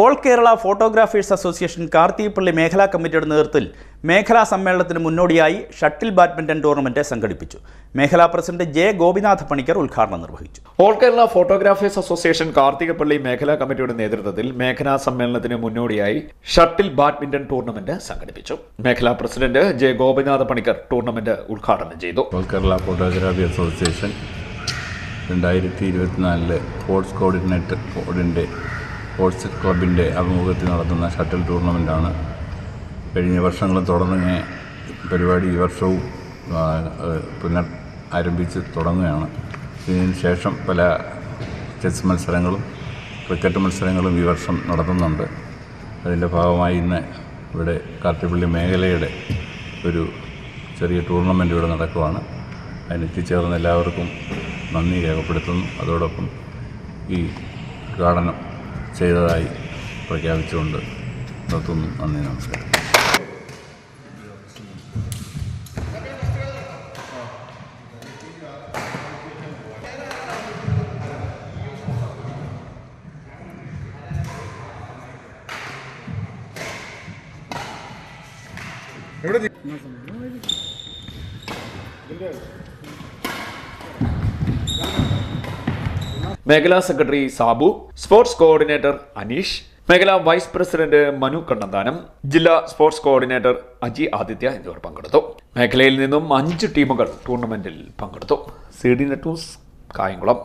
All Kerala photographers association Karthikappally മേഖലാ കമ്മിറ്റിയുടെ നേതൃത്വത്തിൽ മേഖലാ സമ്മേളനത്തിന് മുന്നോടിയായി ഷട്ടിൽ ബാഡ്മിന്റൺ ടൂർണമെന്റ് സംഘടിപ്പിച്ചു. മേഖലാ പ്രസിഡന്റ് ജെ ഗോപിനാഥ് പണിക്കർ ഉദ്ഘാടനം നിർവഹിച്ചു. All Kerala photographers association Karthikappally മേഖലാ കമ്മിറ്റിയുടെ നേതൃത്വത്തിൽ മേഖലാ സമ്മേളനത്തിന് മുന്നോടിയായി ഷട്ടിൽ ബാഡ്മിന്റൺ ടൂർണമെന്റ് സംഘടിപ്പിച്ചു. മേഖലാ president J Gopinath Panicker tournament ഉദ്ഘാടനം ചെയ്തു. ഓൾ കേരള ഫോട്ടോഗ്രാഫി അസോസിയേഷൻ രണ്ടായിരത്തി ഇരുപത്തിനാലിലെ സ്പോർട്സ് കോർഡിനേറ്റർ ബോർഡിന്റെ സ്പോർട്സ് ക്ലബിന്റെ ആഭിമുഖ്യത്തിൽ നടത്തുന്ന ഷട്ടിൽ ടൂർണമെന്റാണ് കഴിഞ്ഞ വർഷങ്ങൾ തുടർന്ന് പരിപാടി ഈ വർഷവും പുനർ ആരംഭിച്ച് തുടങ്ങുകയാണ്. ഇതിന് ശേഷം പല ചെസ് മത്സരങ്ങളും ക്രിക്കറ്റ് മത്സരങ്ങളും ഈ വർഷം നടത്തുന്നുണ്ട്. അതിന്റെ ഭാഗമായി ഇന്ന് ഇവിടെ കാർത്തിപ്പള്ളി മേഖലയുടെ ഒരു ചെറിയ ടൂർണമെന്റ് ഇവിടെ നടക്കുവാണ്. അതിന് എത്തിച്ചേർന്ന എല്ലാവർക്കും നന്ദി രേഖപ്പെടുത്തുന്നു. അതോടൊപ്പം ഈ ഉദ്ഘാടനം ചെയ്തതായി പ്രഖ്യാപിച്ചുകൊണ്ട് നിർത്തുന്നു. നന്ദി നമസ്കാരം. മേഖലാ secretary Sabu sports coordinator Aneesh മേഖലാ വൈസ് പ്രസിഡന്റ് മനു കണ്ണന്താനം ജില്ലാ സ്പോർട്സ് കോർഡിനേറ്റർ അജി ആദിത്യ എന്നിവർ പങ്കെടുത്തു. മേഖലയിൽ നിന്നും അഞ്ച് ടീമുകൾ ടൂർണമെന്റിൽ പങ്കെടുത്തു. C D net Kayamkulam.